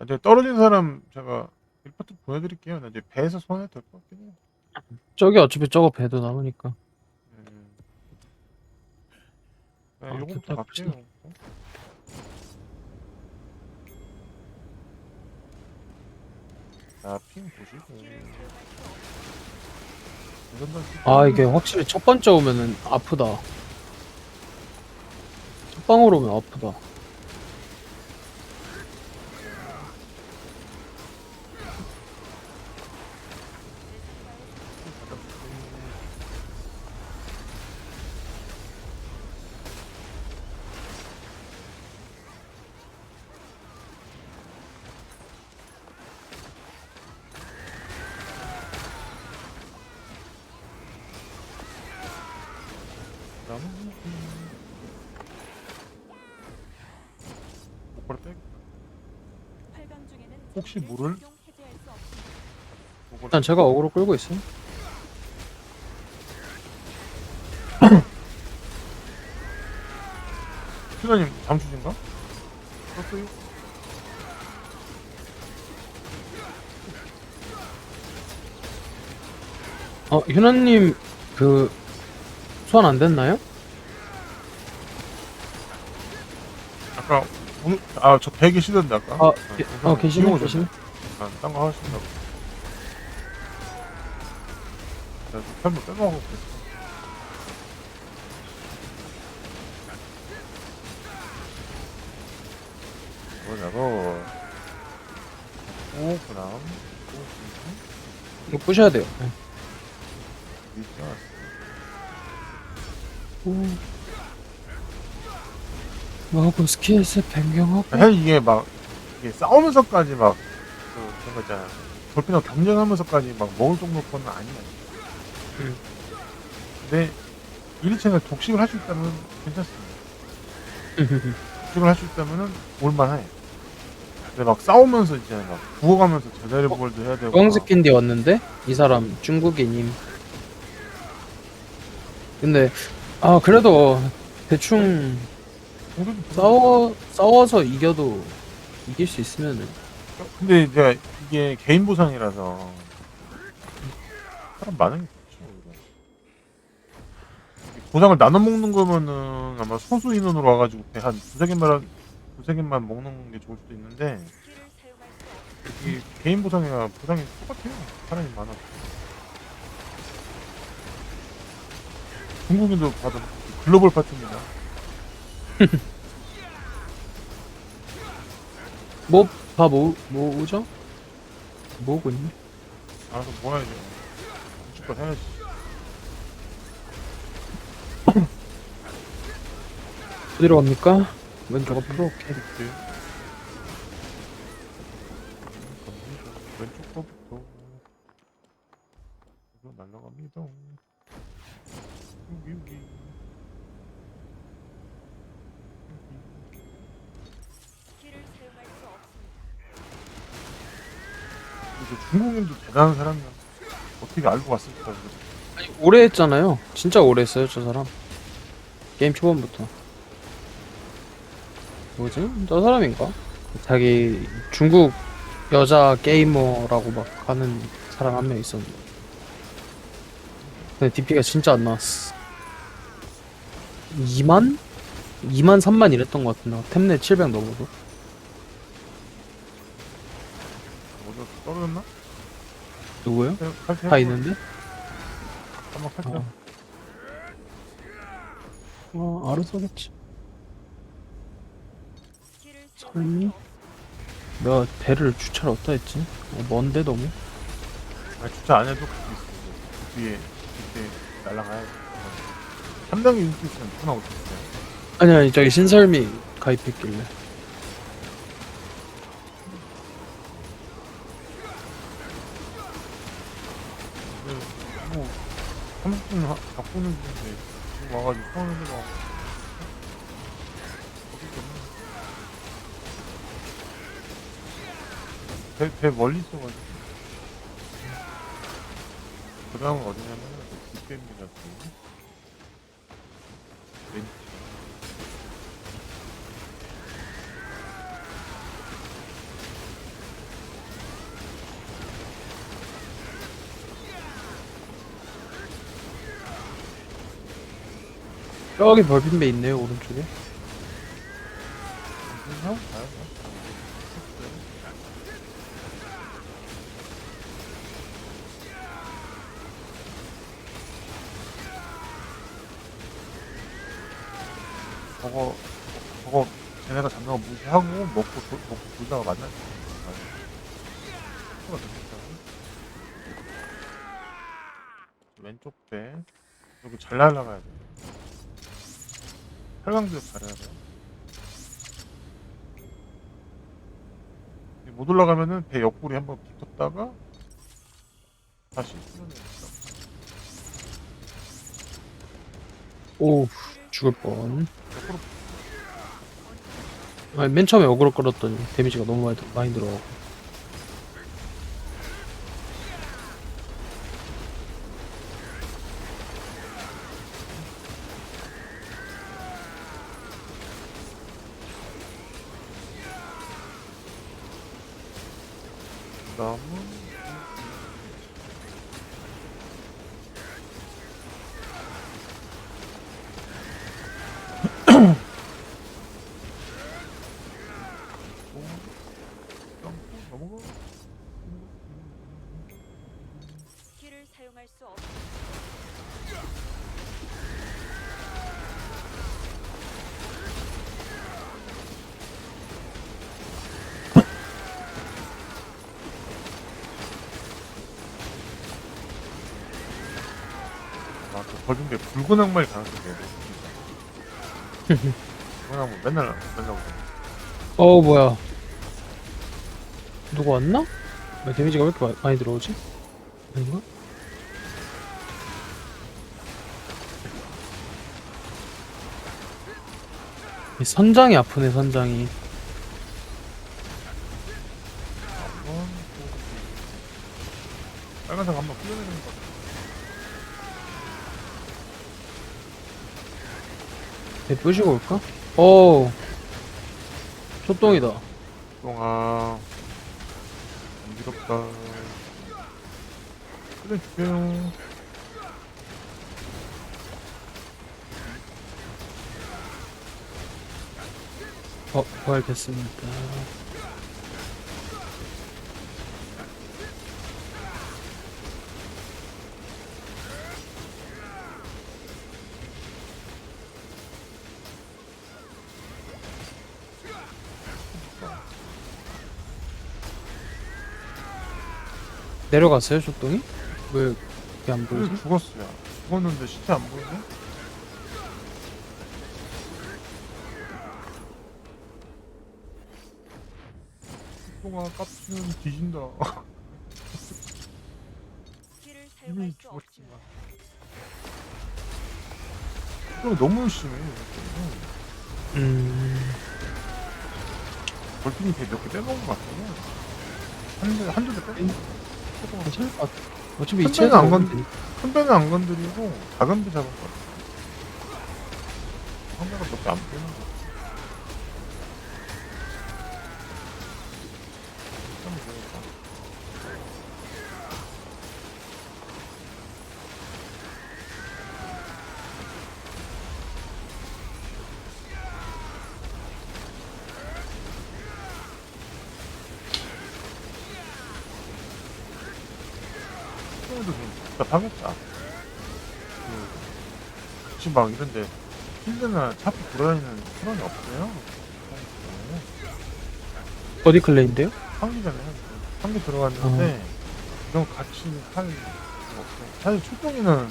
아, 이제 떨어진 사람 제가 1파트 보내드릴게요. 나 이제 배에서 소환해도 될것 같긴 해요. 저기 어차피 저거 배도 남으니까. 음. 네, 아, 요거부터 됐다, 갈게요. 어? 자, 핑 보시고. 이런다 아 이게 확실히 첫 번째 오면은 아프다. 첫 방으로 오면 아프다. 혹시 물을? 일단 제가 어그로 끌고 있어요. 휴가님 잠수신가? 떴어요? 어 휴나님 그 소환 안 됐나요? 아까 아저 배 계시던데 아까. 아, 게- 어 계시네 계시네. 아, 딴거 하신다고. 한번 빼먹고 그랬어. 뭐냐고. 오, 그다음. 이거 부셔야 돼요. 네. 뭐하고 스킬스 변경하고 사실 이게 막 이게 싸우면서까지 막 그, 그런 거 있잖아. 돌핀하고 경쟁하면서까지 막 먹을 정도 거는 아니야. 음. 근데 1인칭을 독식을 할 수 있다면 괜찮습니다. 독식을 할 수 있다면은 올만해. 근데 막 싸우면서 이제 막 구워가면서 제자리 볼도 해야 되고. 주황 막 스킨디 왔는데 이 사람 중국인임. 근데 아 그래도 대충 싸워 싸워서 이겨도 이길 수 있으면은 근데 이제 이게 개인 보상이라서 사람 많은. 보상을 나눠 먹는 거면은 아마 소수 인원으로 와가지고 배한 두세 개만 두세 개만 먹는 게 좋을 수도 있는데 이게 개인 보상이랑 보상이 똑같아요. 사람이 많아. 중국인도 받은 글로벌 파트입니다. 뭐다 뭐, 뭐죠? 뭐고 있네? 알아서 모아야죠. 무조건 해야지. 어디로 갑니까? 왼쪽 앞으로 오케이. 이렇게. 왼쪽 거부터 이거 날라갑니다. 여기 여기. 중국인도 대단한 사람이야. 어떻게 알고 왔을까? 아니 오래 했잖아요. 진짜 오래 했어요 저 사람. 게임 초반부터. 뭐지? 저 사람인가? 자기 중국 여자 게이머라고 막 하는 사람 한 명 있었는데. 근데 DP가 진짜 안 나왔어. 2만? 2만 3만 이랬던 것 같은데 템넷 700 넘어도 어디서 떨어졌나? 누구요? 칼퇴 다 있는데? 한번 칼퇴. 어. 어 알아서 하겠지 설미? 내가 배를 주차를 어디다 했지? 어, 먼데 너무? 아 주차 안 해도 그게 있어. 그 뒤에 그때 날라가야 돼. 한 명이 있으면 편하고 좋겠어요. 아니 아니 저기 신설미 가입했길래 뭐 30분 하- 바꾸는 지금 와가지고 서울에 막 배, 배 멀리 있어가지고 그 다음은 어디냐면 뒷배입니다 왼쪽 저기 벌빈 배 있네요 오른쪽에? 저거 저거 쟤네가 잡는 거 무시하고 먹고 도, 먹고 돌다가 만날 거 왼쪽 배 여기 잘 날아가야 돼. 팔강구역 잘해야 돼. 못 올라가면은 배 옆구리 한번 붙었다가 다시 오 죽을 뻔 옆으로 아니, 맨 처음에 어그로 끌었더니 데미지가 너무 많이, 들- 많이 들어가고 사용할 수 없. 아, 그 벌준게 붉은 악마일 가능성이. 붉은 악마 맨날 맨날 오잖아. 어 뭐야 누구 왔나? 왜 데미지가 왜 이렇게 마- 많이 들어오지? 아닌가? 이 선장이 아프네 선장이 빨간색 한번 풀려내는 거 같아. 배 부시고 올까? 오 초똥이다 똥아 안지럽다. 그래 줄게요. 어 부활됐습니다 내려갔어요 초똥이? 왜 이게 안 보이지? 죽었어요. 죽었는데 시체 안 보이네? 똥아 깝치는 뒤진다. 길을 사용할 이미 수 죽었지만. 똥 너무 심해. 이거. 음... 벌통이 몇개 빼먹은 것 같아요. 한 대, 한두 대 빼먹은 것 같아요. 괜찮을 것 같아 어차피 큰 이체에서 배는 안 먹으면 건- 되니까. 큰 배는 안 건드리고 작은 배 잡은 것 같아요. 한 배가 몇개안 빼는 것 답답하겠다. 그, 같이 막 이런데 필드나 차 앞에 돌아다니는 사람이 없어요. 어디 클레인데요? 상기잖아요. 상기 들어갔는데 이런 같이 할 수가 없어요. 사실 출동이는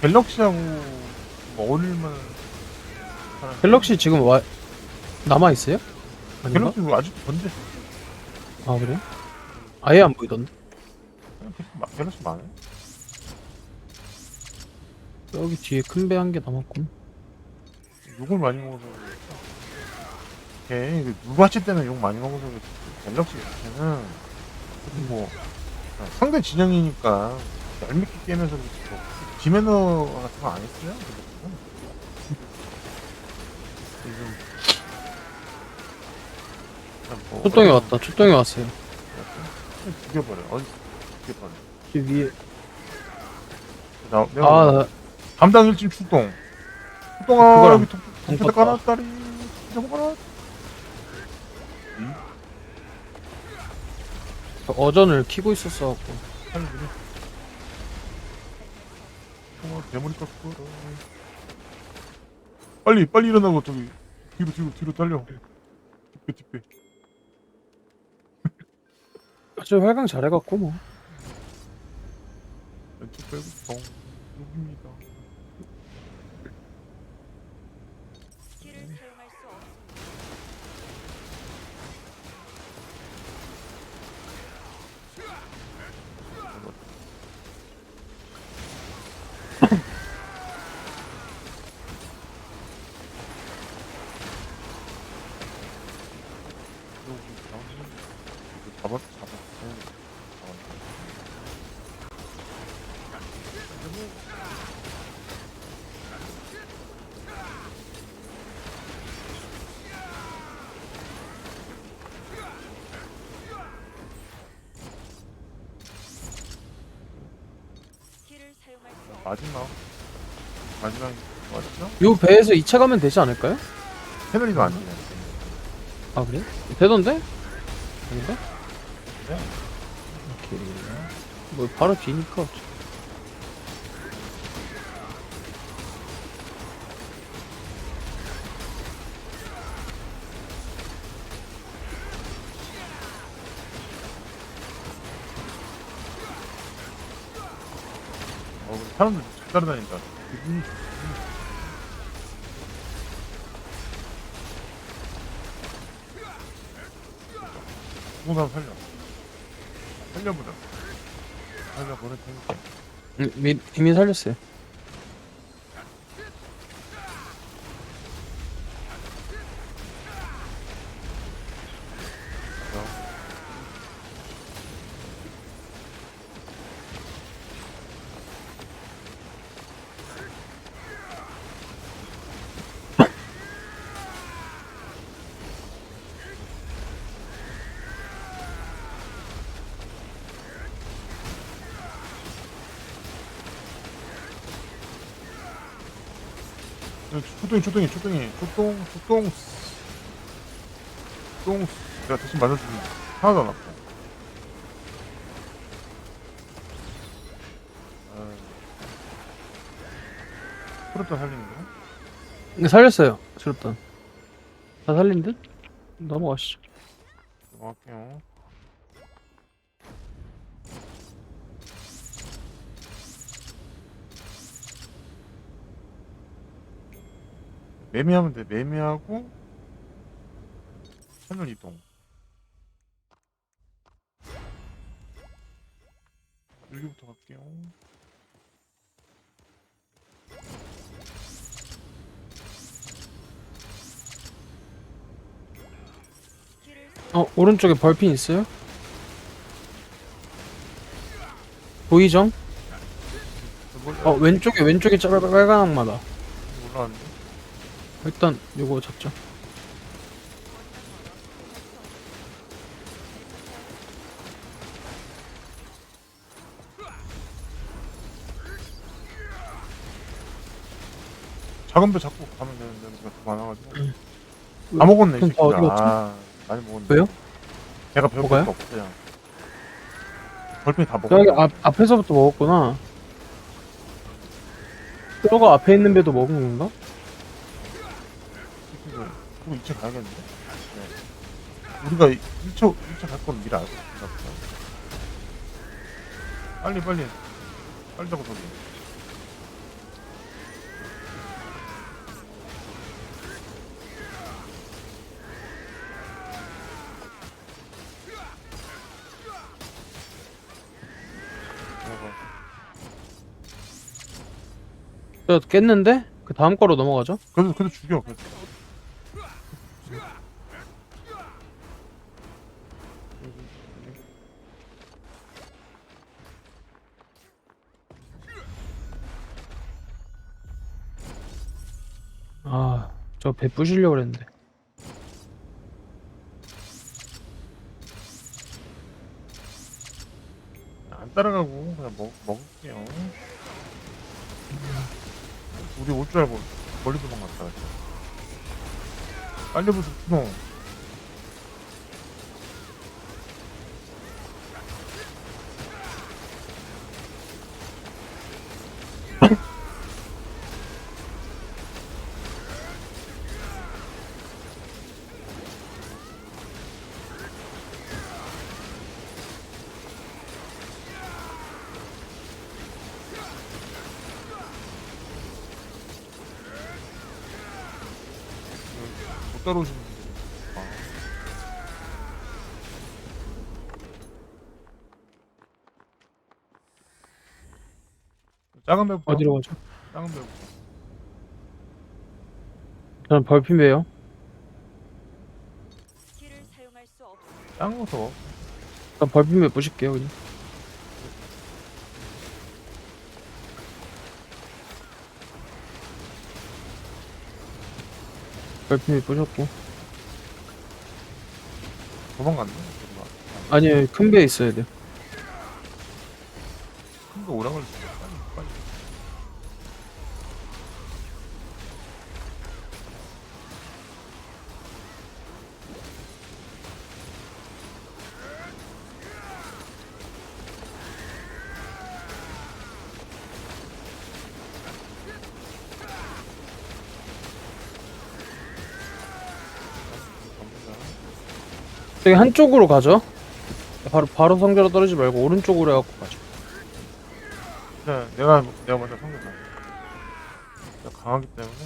갤럭시하고 뭐 어울릴만 사람- 갤럭시 지금 와 남아 있어요? 아닌가? 갤럭시 뭐 아직도 번데 아 그래요? 아예 안 보이던데 갤럭시 많아요. 여기 뒤에 큰 배 한 개 남았군. 욕을 많이 먹어서 그렇죠. 걔 누바치 때는 욕 많이 먹어서 그렇지. 갤럭시 자체는 뭐 어, 상대 진영이니까 얄밉게 깨면서 뭐. 디매너 같은 거 안 했어요? 그냥 뭐 초똥이 왔다. 초똥이 왔어요. 죽여버려. 어디 죽여버려. 저 위에. 나, 내가 아 나- 담당 일진 출동. 똥아 그거랑 여기 동태대 동태다. 까놨다리. 넘어가라. 저 어전을 키고 있었어 갖고. 살려주네 똥아 대머리 깎고 빨리 빨리 일어나고 저기 뒤로 뒤로 뒤로 달려. 뒷배 뒷배 아주 활강 잘해갖고 뭐. 왼쪽 빼고 똥 여기입니다 스킬을 사용할 수 없습니다. 잡았 잡았어 스킬을 사용할 수 없. 마지막 마지막이 맞죠? 요 배에서 2차 가면 되지 않을까요? 패널이가 안 되네 아 그래? 되던데? 아닌가? 네. 오케이 뭐 바로 뒤니까 어차피. 사람들 잘 따라다닌다. 죽은 사람 살려. 살려보자. 살려 보낼 테니까. 음, 미, 이미 살렸어요 초동이 초동이 초동이 초동 초동 똥 내가 대신 맞아주는 하나도 안 아파. 아, 프로토 살리는 거? 근데 살렸어요 수렵단 다 살린 듯? 넘어가시죠 넘어갈게요. 매매하면 돼. 매매하고 채널 이동. 여기부터 갈게요. 어 오른쪽에 벌핀 있어요? 보이죠? 어 왼쪽에 왼쪽에 빨- 빨간 악마다 올라왔는데? 일단 요거 잡죠 작은 배 잡고 가면 되는데 우리가 더 많아가지고 다 먹었네 이 그럼 다 어디 새끼들 갔지? 아 많이 먹었네 왜요? 배가 배고플 뭐가요? 거 없어요 벌펜이 다 먹었네 여기 앞, 앞에서부터 먹었구나 뼈가 앞에 있는 배도 먹은 건가? 그거 2차 가야겠는데 네. 우리가 1차 1차 갈건 미리 알고 있나 보다 빨리 빨리 빨리 저기 들어가. 뼈 깼는데? 그 다음 거로 넘어가죠 그래도 그래도 죽여 그래도 저 배 부시려고 그랬는데 안 따라가고 그냥 먹, 먹을게요 우리 올 줄 알고 멀리 도망갔다. 빨리 너. 못 따라오시는 분들이. 아. 작은 배부터. 어디로 가죠? 작은 배부터. 저는 벌핀배요. 사용할 수. 작은 거서 일단 벌핀배 보실게요 그냥. 벌핀배 보셨고 도망갔네. 도망가. 아니요 큰배 있어야 돼 저기 한쪽으로 가죠. 바로 바로 성대로 떨어지지 말고 오른쪽으로 해갖고 가죠. 네, 내가 내가 먼저 성공다. 내가 강하기 때문에.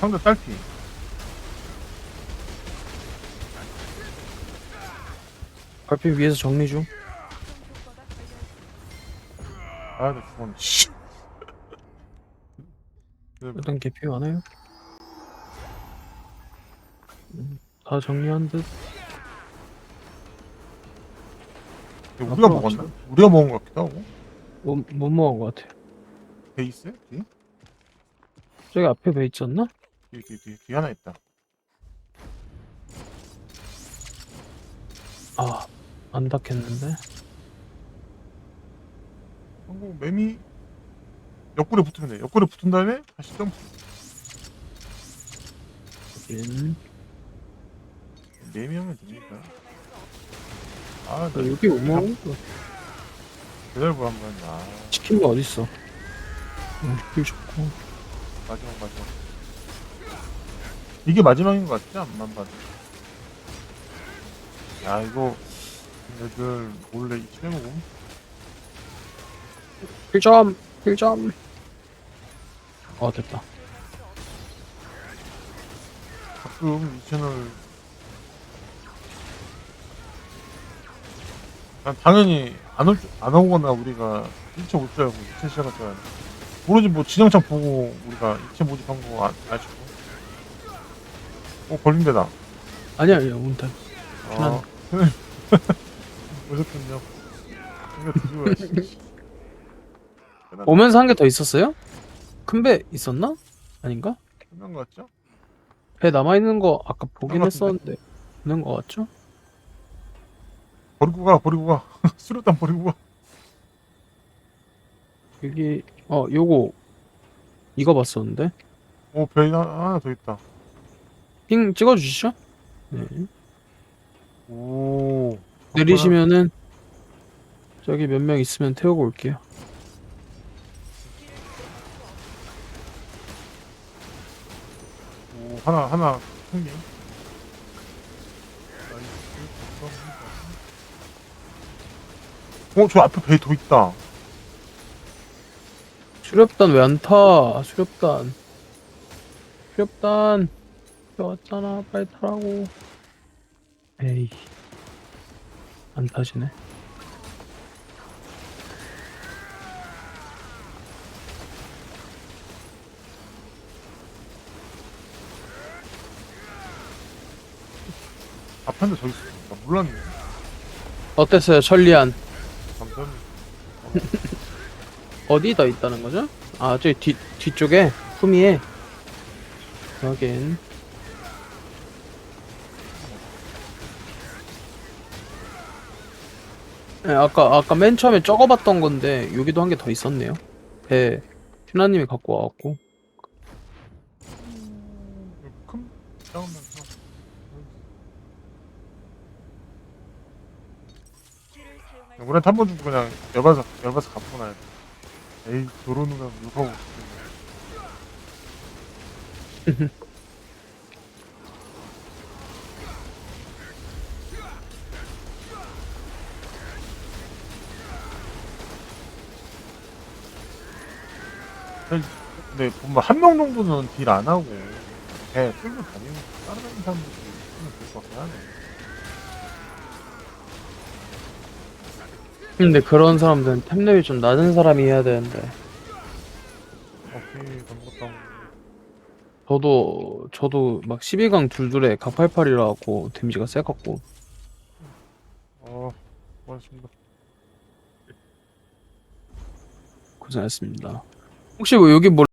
상대 딸피. 벌핀 위에서 정리 중. 아, 나 죽었네. 씨. 네, 일단 개피 많아요. 음, 다 정리한 듯. 이거 우리가 먹었나? 우리가 먹은 것 같기도 하고. 못, 못 먹은 것 같아. 베이스? 뒤? 저기 앞에 배 있지 않나? 뒤, 뒤, 뒤, 뒤 하나 있다. 아, 안 닿겠는데. 그리고 매미 옆구리 붙으면 돼. 옆구리 붙은 다음에 다시 점프. 매미 하면 됩니까? 아, 아, 나 여기 못 먹은 거. 배달부 한 번. 아, 치킨 거 어딨어? 음, 길 좋고. 마지막 마지막. 이게 마지막인 것 같지? 안만 봐도. 야 이거 애들 몰래 이치해먹음. 필점! 필점! 어, 됐다. 가끔 이 채널. 난 당연히 안 올, 줄- 안 오거나 우리가 1차 올줄 알고 2차 시작할 줄 알았는데 모르지 뭐 진영창 보고 우리가 2차 모집한 거 아, 아시고 어 걸린대다. 아니야, 아니야, 운탄. 아 오셨군요. 이거 드시고야지 오면서 한 개 더 있었어요? 큰 배 있었나? 아닌가? 끝난 거 같죠? 배 남아있는 거 아까 보긴? 했었는데. 있는 거 같죠? 버리고 가 버리고 가 수류탄 버리고 가 여기, 어, 요거. 이거 봤었는데. 어, 배 하나, 하나 더 있다. 핑 찍어주시죠? 네. 오. 내리시면은, 저기 몇 명 있으면 태우고 올게요. 오, 하나, 하나, 생긴. 어, 저 앞에 배더 있다. 수렵단 왜 안 타? 수렵단. 수렵단. 배 왔잖아. 빨리 타라고. 에이. 안 타시네. 한대더 있어. 나 몰랐네. 어땠어요, 천리안? 감사합니다. 어디 더 있다는 거죠? 아, 저기 뒤, 뒤쪽에, 후미에. 여긴. 네, 아까 아까 맨 처음에 적어봤던 건데 여기도 한 개 더 있었네요. 배 휘나님이 갖고 와갖고 큰 싸우면서 길을 사용할 수 우리한테 한번 주고 그냥 열받아서 열받아서 갚고 나야 돼. 에이 저러는 거 욕하고 싶겠네. 근데 보면 한 명 정도는 딜 안 하고 배 끌고 다니는 따라다니는 사람들이 있으면 될것 같긴 하네. 근데 그런 사람들은 템 레벨이 좀 낮은 사람이 해야 되는데 오케이. 저도 저도 막 12강 둘둘에 각88이라 갖고 데미지가 세 갖고 어, 고맙습니다. 고생했습니다. 혹시 뭐 여기 뭐